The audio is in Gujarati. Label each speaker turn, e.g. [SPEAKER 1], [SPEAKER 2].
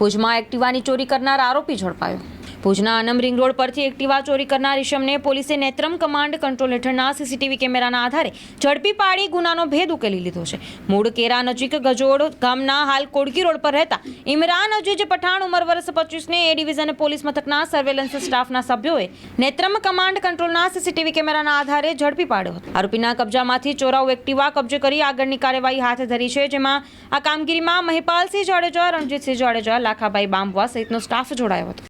[SPEAKER 1] ભુજમાં એક્ટિવાની ચોરી કરનાર આરોપી ઝડપાયો. ભુજના આનમ રિંગ રોડ પરથી એક્ટિવા ચોરી કરનાર ઈશમને પોલીસે નેત્રમ કમાન્ડ કંટ્રોલ હેઠળના સીસીટીવી કેમેરાના આધારે ઝડપી પાડી ગુનાનો ભેદ ઉકેલી લીધો છે. મૂળ કેરા નજીક ગજોડ ગામના હાલ કોડકી રોડ પર રહેતા ઇમરાન અજીજ પઠાણ ઉંમર વર્ષ પચીસને એ ડિવિઝન પોલીસ મથકના સર્વેલન્સ સ્ટાફના સભ્યોએ નેત્રમ કમાન્ડ કંટ્રોલના સીસીટીવી કેમેરાના આધારે ઝડપી પાડ્યો હતો. આરોપીના કબજામાંથી ચોરાઉ એક્ટિવા કબજે કરી આગળની કાર્યવાહી હાથ ધરી છે, જેમાં આ કામગીરીમાં મહિપાલસિંહ જાડેજા, રણજીતસિંહ જાડેજા, લાખાભાઈ બાંબવા સહિતનો સ્ટાફ જોડાયો હતો.